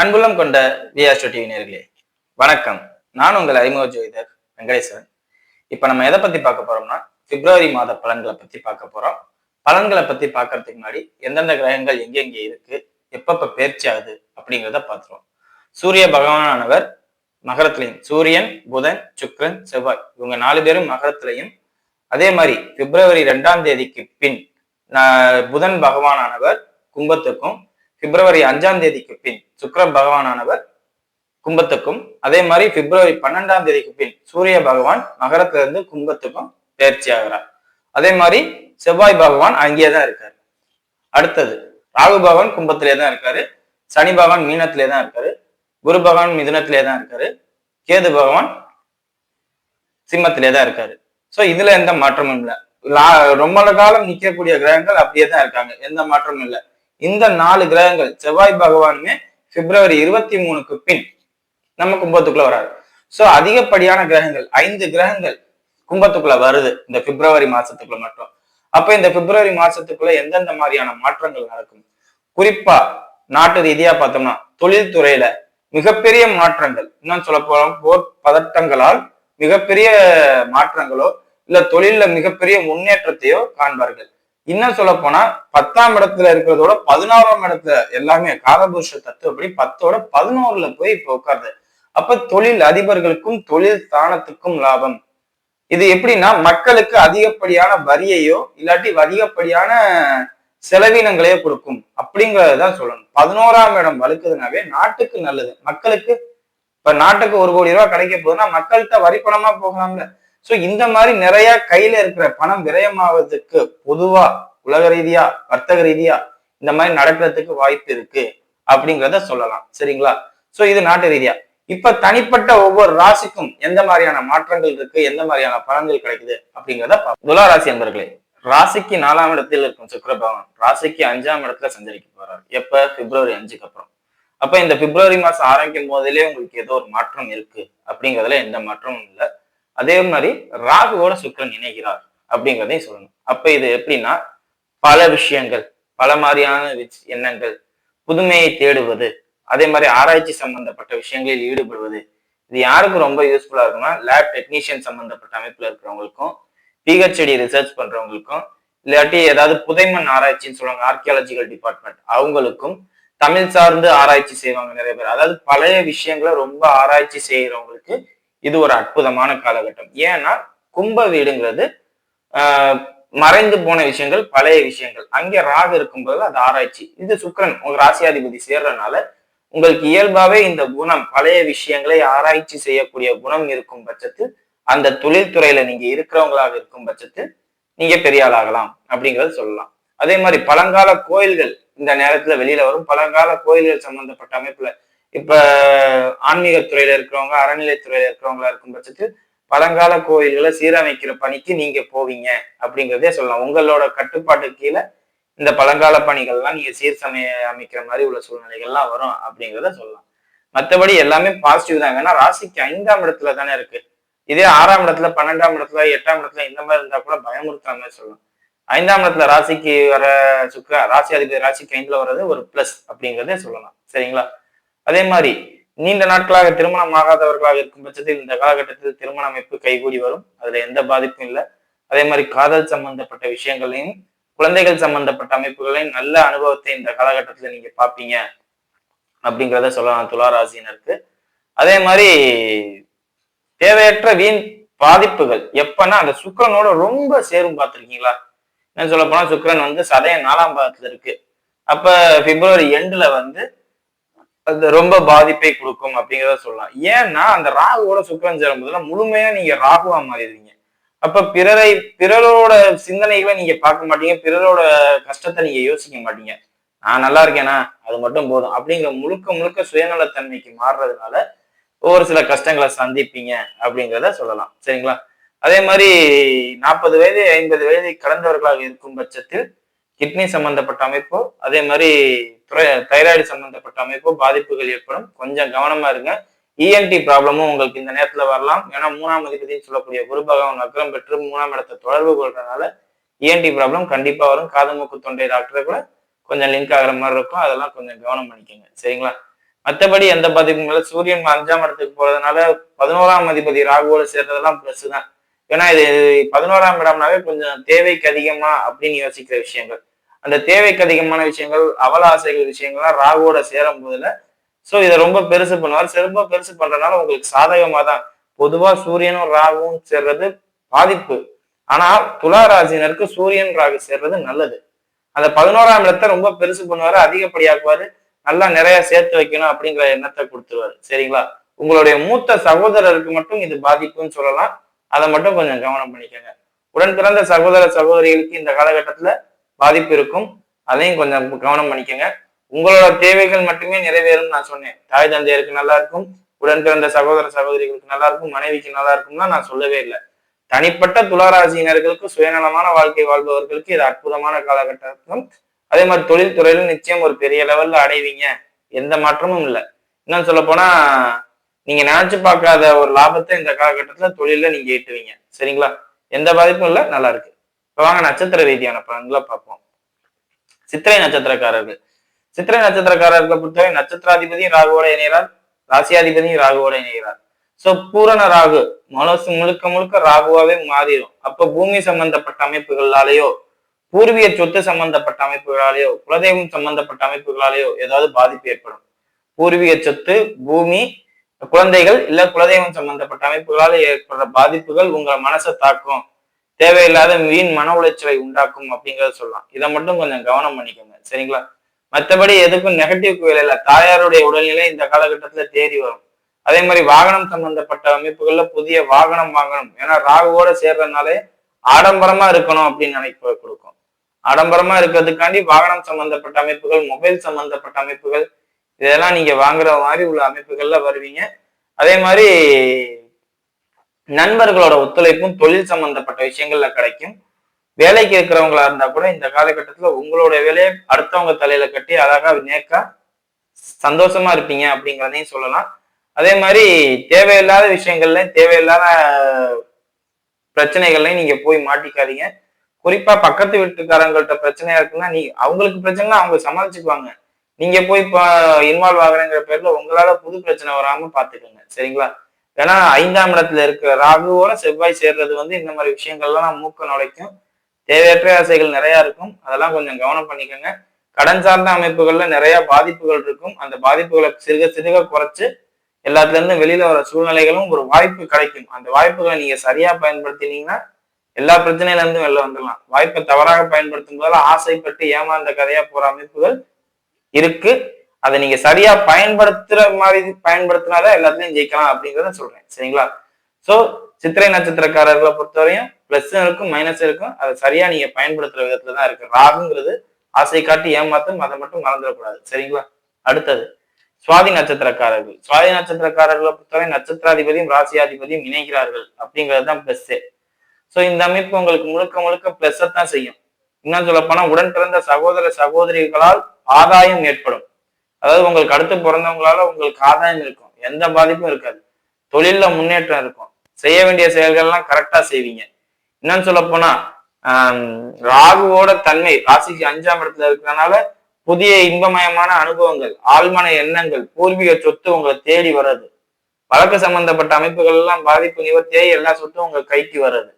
அன்புள்ளம் கொண்ட விஆர்ஸ்டோ டிவி நேர்களே வணக்கம். நான் உங்கள் அறிமுக ஜோதிடர் வெங்கடேஸ்வரன். இப்ப நம்ம எதை பத்தி பார்க்க போறோம்னா பிப்ரவரி மாத பலன்களை பத்தி பார்க்க போறோம். பலன்களை பத்தி பார்க்கறதுக்கு முன்னாடி எந்தெந்த கிரகங்கள் எங்கெங்க இருக்கு எப்பப்ப பேர்ச்சி ஆகுது அப்படிங்கிறத பார்த்துருவோம். சூரிய பகவானானவர் மகரத்திலையும் சூரியன் புதன் சுக்கிரன் செவ்வாய் இவங்க நாலு பேரும் மகரத்திலையும். அதே மாதிரி பிப்ரவரி ரெண்டாம் தேதிக்கு பின் புதன் பகவானானவர் கும்பத்துக்கும் பிப்ரவரி அஞ்சாம் தேதிக்கு பின் சுக்கிர பகவானானவர் கும்பத்துக்கும் அதே மாதிரி பிப்ரவரி பன்னெண்டாம் தேதிக்கு பின் சூரிய பகவான் மகரத்துல இருந்து கும்பத்துக்கும் பயிற்சி ஆகிறார் அதே மாதிரி செவ்வாய் பகவான் அங்கேயே தான் இருக்காரு. அடுத்தது ராகு பகவான் கும்பத்திலே தான் இருக்காரு. சனி பகவான் மீனத்திலே தான் இருக்காரு. குரு பகவான் மிதுனத்திலே தான் இருக்காரு. கேது பகவான் சிம்மத்திலே தான் இருக்காரு. சோ இதுல எந்த மாற்றமும் இல்லை. ரொம்ப காலம் நிற்கக்கூடிய கிரகங்கள் அப்படியே தான் இருக்காங்க. எந்த மாற்றமும் இல்லை. இந்த நாலு கிரகங்கள் செவ்வாய் பகவானுமே பிப்ரவரி இருபத்தி மூணுக்கு பின் நம்ம கும்பத்துக்குள்ள வராரு. சோ அதிகப்படியான கிரகங்கள் ஐந்து கிரகங்கள் கும்பத்துக்குள்ள வருது. இந்த பிப்ரவரி மாசத்துக்குள்ள மட்டும். அப்ப இந்த பிப்ரவரி மாசத்துக்குள்ள எந்தெந்த மாதிரியான மாற்றங்கள் நடக்கும்? குறிப்பா நாட்டு ரீதியா பார்த்தோம்னா தொழில்துறையில மிகப்பெரிய மாற்றங்கள். இன்னும் சொல்ல போறோம் போர் பதட்டங்களால் மிகப்பெரிய மாற்றங்களோ இல்ல தொழில மிகப்பெரிய முன்னேற்றத்தையோ காண்பார்கள். இன்னும் சொல்ல போனா பத்தாம் இடத்துல இருக்கிறதோட பதினோராம் இடத்துல எல்லாமே காலபுருஷ தத்துவப்படி பத்தோட பதினோருல போய் இப்ப உட்காருது. அப்ப தொழில் அதிபர்களுக்கும் தொழில் ஸ்தானத்துக்கும் லாபம். இது எப்படின்னா மக்களுக்கு அதிகப்படியான வரியையோ இல்லாட்டி அதிகப்படியான செலவினங்களையோ கொடுக்கும். அப்படிங்கறதுதான் சொல்லணும். பதினோராம் இடம் வலுக்குதுனாவே நாட்டுக்கு நல்லது. மக்களுக்கு இப்ப நாட்டுக்கு ஒரு கோடி ரூபாய் கிடைக்க போகுதுன்னா மக்கள்கிட்ட வரி பணமா போகலாம்ல. ஸோ இந்த மாதிரி நிறைய கையில இருக்கிற பணம் விரயமாவதுக்கு பொதுவா உலக ரீதியா வர்த்தக ரீதியா இந்த மாதிரி நடக்கிறதுக்கு வாய்ப்பு இருக்கு அப்படிங்கிறத சொல்லலாம். சரிங்களா? சோ இது நாட்டு ரீதியா. இப்ப தனிப்பட்ட ஒவ்வொரு ராசிக்கும் எந்த மாதிரியான மாற்றங்கள் இருக்கு எந்த மாதிரியான பலன்கள் கிடைக்குது அப்படிங்கிறத துலா ராசி என்பர்களே ராசிக்கு நாலாம் இடத்தில் இருக்கும் சுக்கர பகவான் ராசிக்கு அஞ்சாம் இடத்துல சஞ்சரிக்க போறாரு. எப்ப? பிப்ரவரி அஞ்சுக்கு அப்புறம். அப்ப இந்த பிப்ரவரி மாசம் ஆரம்பிக்கும் போதிலே உங்களுக்கு ஏதோ ஒரு மாற்றம் இருக்கு அப்படிங்கிறதுல எந்த மாற்றமும் இல்லை. அதே மாதிரி ராகுவோட சுக்கிரன் இணைகிறார் அப்படிங்கிறதையும் சொல்லணும். அப்ப இது எப்படின்னா பல விஷயங்கள் பல மாதிரியான எண்ணங்கள் புதுமையை தேடுவது அதே மாதிரி ஆராய்ச்சி சம்பந்தப்பட்ட விஷயங்களில் ஈடுபடுவது இது யாருக்கு ரொம்ப யூஸ்ஃபுல்லா இருக்கும்னா லேப் டெக்னீஷியன் சம்பந்தப்பட்ட அமைப்புல இருக்கிறவங்களுக்கும் பிஹெச்டி ரிசர்ச் பண்றவங்களுக்கும் இல்லாட்டி ஏதாவது புதைமண் ஆராய்ச்சின்னு சொல்லுவாங்க ஆர்கியாலஜிக்கல் டிபார்ட்மெண்ட் அவங்களுக்கும் தமிழ் சார்ந்து ஆராய்ச்சி செய்வாங்க நிறைய பேர். அதாவது பழைய விஷயங்களை ரொம்ப ஆராய்ச்சி செய்யறவங்களுக்கு இது ஒரு அற்புதமான காலகட்டம். ஏன்னா கும்ப வீடுங்கிறது ஆஹ், மறைந்து போன விஷயங்கள் பழைய விஷயங்கள். அங்கே ராகு இருக்கும்போது அது ஆராய்ச்சி. இது சுக்கிரன் உங்க ராசியாதிபதி சேர்றதுனால உங்களுக்கு இயல்பாவே இந்த குணம் பழைய விஷயங்களை ஆராய்ச்சி செய்யக்கூடிய குணம் இருக்கும் பட்சத்தில் அந்த தொழில்துறையில நீங்க இருக்கிறவங்களாக இருக்கும் பட்சத்தில் நீங்க பெரிய ஆளாகலாம் அப்படிங்கறது சொல்லலாம். அதே மாதிரி பழங்கால கோயில்கள் இந்த நேரத்துல வெளியில வரும். பழங்கால கோயில்கள் சம்பந்தப்பட்ட அமைப்புல இப்ப ஆன்மீகத்துறையில இருக்கிறவங்க அறநிலைத்துறையில இருக்கிறவங்களா இருக்கும் பட்சத்தில் பழங்கால கோயில்களை சீரமைக்கிற பணிக்கு நீங்க போவீங்க அப்படிங்கிறதே சொல்லலாம். உங்களோட கட்டுப்பாட்டு கீழே இந்த பழங்கால பணிகள்லாம் நீங்க சீர் சமய அமைக்கிற மாதிரி உள்ள சூழ்நிலைகள்லாம் வரும் அப்படிங்கிறத சொல்லலாம். மற்றபடி எல்லாமே பாசிட்டிவ் தாங்க ஏன்னா ராசிக்கு ஐந்தாம் இடத்துல தானே இருக்கு. இதே ஆறாம் இடத்துல பன்னெண்டாம் இடத்துல எட்டாம் இடத்துல இந்த மாதிரி இருந்தா கூட பயமுறுத்துற மாதிரி சொல்லலாம். ஐந்தாம் இடத்துல ராசிக்கு வர சுக்கர ராசி அதிபதி ராசிக்கு ஐந்துல வர்றது ஒரு பிளஸ் அப்படிங்கிறதே சொல்லலாம். சரிங்களா? அதே மாதிரி நீண்ட நாட்களாக திருமணம் ஆகாதவர்களாக இருக்கும் பட்சத்தில் இந்த காலகட்டத்தில் திருமண அமைப்பு கைகூடி வரும். அதுல எந்த பாதிப்பும் இல்லை. அதே மாதிரி காதல் சம்பந்தப்பட்ட விஷயங்களையும் குழந்தைகள் சம்பந்தப்பட்ட அமைப்புகளையும் நல்ல அனுபவத்தை இந்த காலகட்டத்துல நீங்க பார்ப்பீங்க அப்படிங்கிறத சொல்லலாம் துளாராசினருக்கு. அதே மாதிரி தேவையற்ற வீண் பாதிப்புகள் எப்பன்னா அந்த சுக்கரனோட ரொம்ப சேரும் பார்த்துருக்கீங்களா? என்ன சொல்ல போனா சுக்கரன் வந்து சதய நாலாம் பாகத்துல இருக்கு. அப்ப பிப்ரவரி எண்டுல வந்து அது ரொம்ப பாதிப்பை கொடுக்கும் அப்படிங்கிறத சொல்லலாம். ஏன்னா அந்த ராகுவோட சுக்கிரன் சேரும்போதுல முழுமையா நீங்க ராகுவா மாறிடுவீங்க. அப்ப பிறரை பிறரோட சிந்தனைகளை நீங்க பார்க்க மாட்டீங்க. பிறரோட கஷ்டத்தை நீங்க யோசிக்க மாட்டீங்க. நான் நல்லா இருக்கேனா? அது மட்டும் போதும். அப்படிங்கிற முழுக்க முழுக்க சுயநலத்தன்மைக்கு மாறுறதுனால ஒரு சில கஷ்டங்களை சந்திப்பீங்க அப்படிங்கிறத சொல்லலாம். சரிங்களா? அதே மாதிரி நாற்பது வயது ஐம்பது வயது கடந்தவர்களாக இருக்கும் பட்சத்தில் கிட்னி சம்பந்தப்பட்ட அமைப்போ அதே மாதிரி தைராய்டு சம்பந்தப்பட்ட அமைப்பு பாதிப்புகள் ஏற்படும். கொஞ்சம் கவனமா இருங்க. இஎன்டி ப்ராப்ளமும் உங்களுக்கு இந்த நேரத்துல வரலாம். ஏன்னா மூணாம் அதிபதினு சொல்லக்கூடிய குரு பகவான் அக்ரம் பெற்று மூணாம் இடத்தை தொடர்பு கொள்றதுனால இஎன்டி ப்ராப்ளம் கண்டிப்பா வரும். காது மூக்கு தொண்டை டாக்டரை கூட கொஞ்சம் லிங்க் ஆகுற மாதிரி இருக்கும். அதெல்லாம் கொஞ்சம் கவனம் பண்ணிக்கோங்க. சரிங்களா? மற்றபடி எந்த பாதிப்பும் இல்லை. சூரியன் அஞ்சாம் இடத்துக்கு போறதுனால பதினோராம் அதிபதி ராகுவோட சேர்றதெல்லாம் பிளஸ் தான். ஏன்னா இது பதினோராம் இடம்னாவே கொஞ்சம் தேவைக்கு அதிகமா அப்படின்னு யோசிக்கிற விஷயங்கள். அந்த தேவைக்கு அதிகமான விஷயங்கள் அவல ஆசைகள் விஷயங்கள்லாம் ராகுவோட சேரும் போதுல. ஸோ இதை ரொம்ப பெருசு பண்ணுவார். ரொம்ப பெருசு பண்றதுனால உங்களுக்கு சாதகமாக தான் பொதுவாக சூரியனும் ராகுவும் சேர்றது பாதிப்பு. ஆனா துலா ராசினருக்கு சூரியன் ராகு சேர்றது நல்லது. அந்த பதினோராம் இடத்தை ரொம்ப பெருசு பண்ணுவாரு அதிகப்படியாக்குவாரு நல்லா நிறைய சேர்த்து வைக்கணும் அப்படிங்கிற எண்ணத்தை கொடுத்துருவாரு. சரிங்களா? உங்களுடைய மூத்த சகோதரருக்கு மட்டும் இது பாதிப்புன்னு சொல்லலாம். அதை மட்டும் கொஞ்சம் கவனம் பண்ணிக்கோங்க. உடன் பிறந்த சகோதர சகோதரிகளுக்கு இந்த காலகட்டத்துல பாதிப்பு இருக்கும். அதையும் கொஞ்சம் கவனம் பண்ணிக்கோங்க. உங்களோட தேவைகள் மட்டுமே நிறைவேறும் நான் சொன்னேன். தாய் தந்தையருக்கு நல்லா இருக்கும் உடன் பிறந்த சகோதர சகோதரிகளுக்கு நல்லா இருக்கும் மனைவிக்கு நல்லா இருக்கும்னா நான் சொல்லவே இல்லை. தனிப்பட்ட துளாராசியினர்களுக்கு சுயநலமான வாழ்க்கை வாழ்பவர்களுக்கு இது அற்புதமான காலகட்டம் அதே மாதிரி தொழில்துறையில நிச்சயம் ஒரு பெரிய லெவல்ல அடைவீங்க. எந்த மாற்றமும் இல்லை. இன்னும் சொல்ல போனா நீங்க நினைச்சு பார்க்காத ஒரு லாபத்தை இந்த காலகட்டத்துல தொழில நீங்க ஈட்டுவீங்க. சரிங்களா? எந்த பாதிப்பும் இல்லை. நல்லா இருக்கு. வாங்க நட்சத்திர ரீதியான பலன்களை பார்ப்போம். சித்திரை நட்சத்திரக்காரர்கள். சித்திரை நட்சத்திரக்காரர்களை பொறுத்தவரை நட்சத்திராதிபதியும் ராகுவோட இணைகிறார். ராசியாதிபதியும் ராகுவோட இணைகிறார். சோ பூரண ராகு மனசு முழுக்க முழுக்க ராகுவாவே மாறிடும். அப்ப பூமி சம்பந்தப்பட்ட அமைப்புகளாலேயோ பூர்வீக சொத்து சம்பந்தப்பட்ட அமைப்புகளாலேயோ குலதெய்வம் சம்பந்தப்பட்ட அமைப்புகளாலேயோ ஏதாவது பாதிப்பு ஏற்படும். பூர்வீக சொத்து பூமி குழந்தைகள் இல்ல குலதெய்வம் சம்பந்தப்பட்ட அமைப்புகளால் ஏற்படுற பாதிப்புகள் உங்கள் மனசை தாக்கும். தேவையில்லாத வீண் மன உளைச்சலை உண்டாக்கும் அப்படிங்கறத சொல்லலாம். இதை மட்டும் கொஞ்சம் கவனம் பண்ணிக்கோங்க. சரிங்களா? மற்றபடி எதுக்கும் நெகட்டிவ் வேலை தாயாருடைய உடல்நிலை இந்த காலகட்டத்துல தேறி வரும். அதே மாதிரி வாகனம் சம்பந்தப்பட்ட அமைப்புகள்ல புதிய வாகனம் வாங்கணும். ஏன்னா ராகுவோட சேர்றதுனாலே ஆடம்பரமா இருக்கணும் அப்படின்னு நினைப்பு கொடுக்கும். ஆடம்பரமா இருக்கிறதுக்காண்டி வாகனம் சம்பந்தப்பட்ட அமைப்புகள் மொபைல் சம்பந்தப்பட்ட அமைப்புகள் இதெல்லாம் நீங்க வாங்குற மாதிரி உள்ள அமைப்புகள்ல வருவீங்க. அதே மாதிரி நண்பர்களோட ஒத்துழைப்பும் தொழில் சம்பந்தப்பட்ட விஷயங்கள்ல கிடைக்கும். வேலைக்கு இருக்கிறவங்களா இருந்தா கூட இந்த காலகட்டத்துல உங்களோட வேலையை அடுத்தவங்க தலையில கட்டி அழகா நேக்கா சந்தோஷமா இருப்பீங்க அப்படிங்கிறதையும் சொல்லலாம். அதே மாதிரி தேவையில்லாத விஷயங்கள்ல தேவையில்லாத பிரச்சனைகள்லையும் நீங்க போய் மாட்டிக்காதீங்க. குறிப்பா பக்கத்து வீட்டுக்காரங்கள்ட்ட பிரச்சனையா இருக்குன்னா நீ அவங்களுக்கு பிரச்சனை அவங்க சமாளிச்சுக்குவாங்க. நீங்க போய் இப்போ இன்வால்வ் ஆகுறங்கிற பேர்ல உங்களால புது பிரச்சனை வராம பாத்துக்கோங்க. சரிங்களா? ஏன்னா ஐந்தாம் இடத்துல இருக்கிற ராகுவோட செவ்வாய் சேர்றது வந்து இந்த மாதிரி விஷயங்கள்லாம் மூக்க நுழைக்கும். தேவையற்ற ஆசைகள் நிறைய இருக்கும். அதெல்லாம் கொஞ்சம் கவனம் பண்ணிக்கோங்க. கடன் சார்ந்த அமைப்புகள்ல நிறைய பாதிப்புகள் இருக்கும். அந்த பாதிப்புகளை சிறுக சிறுக குறைச்சு எல்லாத்துல இருந்து வெளியில வர சூழ்நிலைகளும் ஒரு வாய்ப்பு கிடைக்கும். அந்த வாய்ப்புகளை நீங்க சரியா பயன்படுத்தினீங்கன்னா எல்லா பிரச்சனையில இருந்தும் வெளில வந்துடலாம். வாய்ப்பை தவறாக பயன்படுத்தும் போதெல்லாம் ஆசைப்பட்டு ஏமாந்த கதையா போற அமைப்புகள் இருக்கு. அதை நீங்க சரியா பயன்படுத்துற மாதிரி பயன்படுத்தினாதான் எல்லாத்துலயும் ஜெயிக்கலாம் அப்படிங்கிறத சொல்றேன். சரிங்களா? சோ சித்திரை நட்சத்திரக்காரர்களை பொறுத்தவரையும் பிளஸ் இருக்கும் மைனஸ் இருக்கும். அதை சரியா நீங்க பயன்படுத்துற விதத்துல தான் இருக்கு. ராகுங்கிறது ஆசை காட்டி ஏமாத்தும் அதை மட்டும் மறந்துடக்கூடாது. சரிங்களா? அடுத்தது சுவாதி நட்சத்திரக்காரர்கள். சுவாதி நட்சத்திரக்காரர்களை பொறுத்தவரை நட்சத்திராதிபதியும் ராசியாதிபதியும் இணைகிறார்கள் அப்படிங்கிறது தான் பிளஸ்ஸே ஸோ இந்த அமைப்பு உங்களுக்கு முழுக்க முழுக்க பிளஸ் தான் செய்யும். இன்னும் சொல்ல போனா உடன் பிறந்த சகோதர சகோதரிகளால் ஆதாயம் ஏற்படும். அதாவது உங்களுக்கு அடுத்து பிறந்தவங்களால உங்களுக்கு ஆதாயம் இருக்கும். எந்த பாதிப்பும் இருக்காது. தொழில்ல முன்னேற்றம் இருக்கும். செய்ய வேண்டிய செயல்கள்லாம் கரெக்டா செய்வீங்க. என்னன்னு சொல்ல போனா ராகுவோட தன்மை ராசிக்கு அஞ்சாம் இடத்துல இருக்கிறதுனால புதிய இன்பமயமான அனுபவங்கள் ஆழ்மன எண்ணங்கள் பூர்வீக சொத்து உங்களை தேடி வர்றது. வழக்கு சம்பந்தப்பட்ட அமைப்புகள் எல்லாம் பாதிப்பு நிவர்த்தியாகி எல்லா சொத்தும் உங்க கைக்கு வர்றது.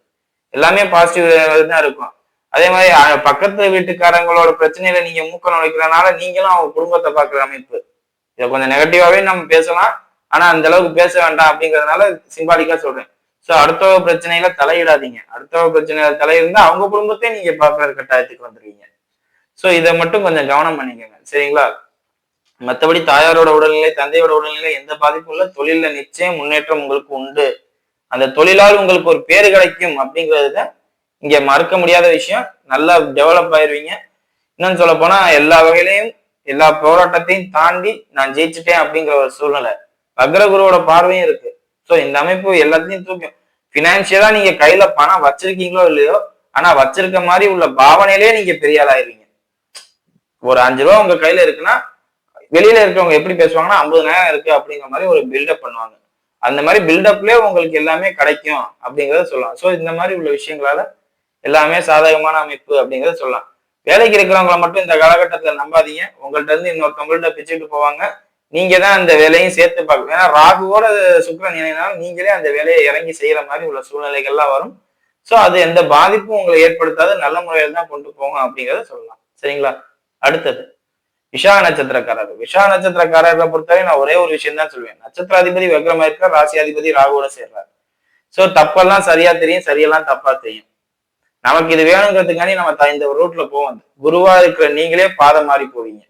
எல்லாமே பாசிட்டிவ் தான் இருக்கும். அதே மாதிரி பக்கத்து வீட்டுக்காரங்களோட பிரச்சனையில நீங்க மூக்க நுழைக்கிறனால நீங்களும் அவங்க குடும்பத்தை பாக்குற அமைப்பு. இதை கொஞ்சம் நெகட்டிவாவே நம்ம பேசலாம். ஆனா அந்த அளவுக்கு பேச வேண்டாம் அப்படிங்கறதுனால சிம்பாலிக்கா சொல்றேன். சோ அடுத்தவங்க பிரச்சனையில தலையிடாதீங்க. அடுத்தவங்க பிரச்சனையில தலையிருந்தா அவங்க குடும்பத்தையும் நீங்க பாக்குற கட்டாயத்துக்கு வந்துருவீங்க. சோ இதை மட்டும் கொஞ்சம் கவனம் பண்ணிக்கோங்க. சரிங்களா? மற்றபடி தாயாரோட உடல்நிலை தந்தையோட உடல்நிலை எந்த பாதிப்பும் இல்லை. தொழில நிச்சயம் முன்னேற்றம் உங்களுக்கு உண்டு. அந்த தொழிலால் உங்களுக்கு ஒரு பேரு கிடைக்கும் அப்படிங்கிறது தான் இங்க மறுக்க முடியாத விஷயம். நல்லா டெவலப் ஆயிருவீங்க. இன்னும் சொல்ல போனா எல்லா வகையிலையும் எல்லா போராட்டத்தையும் தாண்டி நான் ஜெயிச்சுட்டேன் அப்படிங்கிற ஒரு சூழ்நிலை. வக்ரகுருவோட பார்வையும் இருக்கு. ஸோ இந்த அமைப்பு எல்லாத்தையும் தூக்கும். பினான்சியலா நீங்க கையில பணம் வச்சிருக்கீங்களோ இல்லையோ ஆனா வச்சிருக்க மாதிரி உள்ள பாவனையிலேயே நீங்க பெரிய ஆளாயிருவீங்க ஒரு அஞ்சு ரூபா உங்க கையில இருக்குன்னா வெளியில இருக்கிறவங்க எப்படி பேசுவாங்கன்னா ஐம்பது இருக்கு அப்படிங்கிற மாதிரி ஒரு பில்டப் பண்ணுவாங்க. அந்த மாதிரி பில்டப்லயே உங்களுக்கு எல்லாமே கிடைக்கும் அப்படிங்கறத சொல்லலாம். ஸோ இந்த மாதிரி உள்ள விஷயங்களால எல்லாமே சாதகமான அமைப்பு அப்படிங்கிறத சொல்லலாம். வேலைக்கு இருக்கிறவங்கள மட்டும் இந்த காலகட்டத்தில் நம்பாதீங்க. உங்கள்கிட்ட இருந்து இன்னொருத்தவங்கள்ட்ட பிச்சுட்டு போவாங்க. நீங்க தான் அந்த வேலையும் சேர்த்து பார்க்கணும். ஏன்னா ராகுவோட சுக்கரன் இணைனாலும் நீங்களே அந்த வேலையை இறங்கி செய்யற மாதிரி உள்ள சூழ்நிலைகள்லாம் வரும். ஸோ அது எந்த பாதிப்பும் உங்களை ஏற்படுத்தாது. நல்ல முறையில் தான் கொண்டு போகும் அப்படிங்கிறத சொல்லலாம். சரிங்களா? அடுத்தது விஷா நட்சத்திரக்காரர். விஷா நட்சத்திரக்காரர்களை பொறுத்தவரை நான் ஒரே ஒரு விஷயம் தான் சொல்லுவேன் நட்சத்திராதிபதி வக்ரமா இருக்கார். ராசியாதிபதி ராகுவோட சேர்றாரு. ஸோ தப்பெல்லாம் சரியா தெரியும். சரியெல்லாம் தப்பா தெரியும். நமக்கு இது வேணுங்கிறதுக்காண்டி நம்ம த- இந்த ரூட்ல போவோம். குருவா இருக்கிற நீங்களே பாதம் மாறி போவீங்க.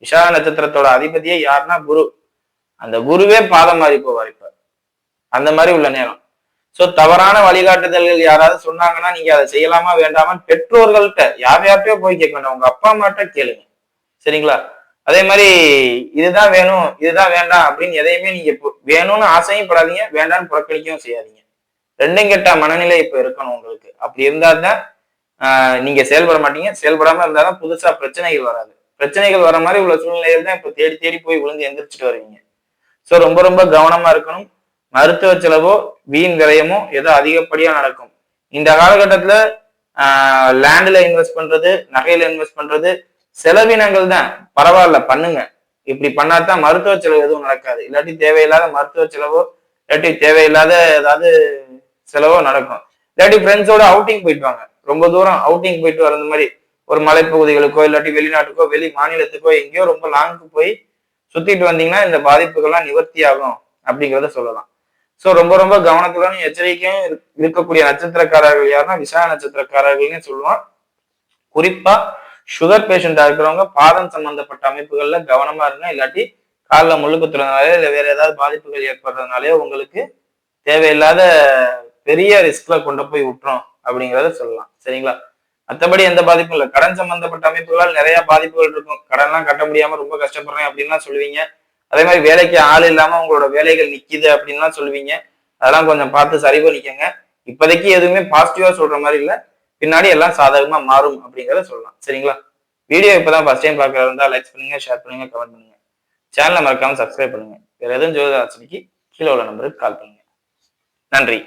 விஷா நட்சத்திரத்தோட அதிபதியே யாருன்னா குரு. அந்த குருவே பாதம் மாறி போவார் இப்ப. அந்த மாதிரி உள்ள நேரம். சோ தவறான வழிகாட்டுதல்கள் யாராவது சொன்னாங்கன்னா நீங்க அதை செய்யலாமா வேண்டாமா? பெற்றோர்கள்ட்ட யார் யார்கிட்டயோ போய் கேட்க வேண்டாம். உங்க அப்பா அம்மாட்ட கேளுங்க. சரிங்களா? அதே மாதிரி இதுதான் வேணும் இதுதான் வேண்டாம் அப்படின்னு எதையுமே நீங்க இப்போ வேணும்னு ஆசையும் படாதீங்க வேண்டாம்னு புறக்கணிக்கவும் செய்யாதீங்க. ரெண்டும் கெட்ட மனநிலை இப்போ இருக்கணும் உங்களுக்கு. அப்படி இருந்தால் தான் நீங்க செயல்பட மாட்டீங்க. செயல்படாம இருந்தாதான் புதுசா பிரச்சனைகள் வராது. பிரச்சனைகள் வர மாதிரி உள்ள சூழ்நிலைகள் தான் இப்போ தேடி தேடி போய் விழுந்து எந்திரிச்சிட்டு வருவீங்க. ஸோ ரொம்ப ரொம்ப கவனமா இருக்கணும். மருத்துவ செலவோ வீண் விரயமோ ஏதோ அதிகப்படியா நடக்கும். இந்த காலகட்டத்துல லேண்டில் இன்வெஸ்ட் பண்றது நகையில இன்வெஸ்ட் பண்றது செலவினங்கள் தான். பரவாயில்ல பண்ணுங்க. இப்படி பண்ணாதான் மருத்துவ செலவு எதுவும் நடக்காது. இல்லாட்டி தேவையில்லாத மருத்துவ செலவோ இல்லாட்டி தேவையில்லாத ஏதாவது செலவோ நடக்கும். இல்லாட்டி ஃப்ரெண்ட்ஸோட அவுட்டிங் போயிட்டு வாங்க ரொம்ப தூரம் அவுட்டிங் போயிட்டு வர மாதிரி ஒரு மலைப்பகுதிகளுக்கோ இல்லாட்டி வெளிநாட்டுக்கோ வெளி மாநிலத்துக்கோ எங்கேயோ ரொம்ப லாங்க்கு போய் சுத்திட்டு வந்தீங்கன்னா இந்த பாதிப்புகள்லாம் நிவர்த்தி ஆகும் அப்படிங்கிறத சொல்லலாம். ஸோ ரொம்ப ரொம்ப கவனத்துடன் எச்சரிக்கையும் இருக்கக்கூடிய நட்சத்திரக்காரர்கள் யாருன்னா விசா நட்சத்திரக்காரர்கள்னு சொல்லுவோம் குறிப்பா சுகர் பேஷண்டா இருக்கிறவங்க பாதம் சம்பந்தப்பட்ட அமைப்புகள்ல கவனமா இருங்க. இல்லாட்டி காலில் முள்ளு குத்துறதுனாலே இல்லை வேற ஏதாவது பாதிப்புகள் ஏற்படுறதுனாலே உங்களுக்கு தேவையில்லாத பெரிய ரிஸ்க்ல கொண்டு போய் விட்டுரும் அப்படிங்கிறத சொல்லலாம். சரிங்களா? மற்றபடி எந்த பாதிப்பும் இல்லை. கடன் சம்பந்தப்பட்ட அமைப்புகளால் நிறைய பாதிப்புகள் இருக்கும். கடன்லாம் கட்ட முடியாம ரொம்ப கஷ்டப்படுறேன் அப்படின்லாம் சொல்லுவீங்க. அதே மாதிரி வேலைக்கு ஆள் இல்லாம உங்களோட வேலைகள் நிக்குது அப்படின்லாம் சொல்லுவீங்க. அதெல்லாம் கொஞ்சம் பார்த்து சரி பண்ணிக்கோங்க இப்போதைக்கு எதுவுமே பாசிட்டிவா சொல்ற மாதிரி இல்லை. பின்னாடி எல்லாம் சாதகமா மாறும் அப்படிங்கிறத சொல்லலாம். சரிங்களா? வீடியோ இப்பதான் ஃபர்ஸ்ட் டைம் பார்க்கறதா இருந்தா லைக் பண்ணுங்க ஷேர் பண்ணுங்க கமெண்ட் பண்ணுங்க. சேனலை மறக்காம சப்ஸ்கிரைப் பண்ணுங்க. வேற எதுவும் ஜோதிட கீழே உள்ள நம்பருக்கு கால் பண்ணுங்க. நன்றி.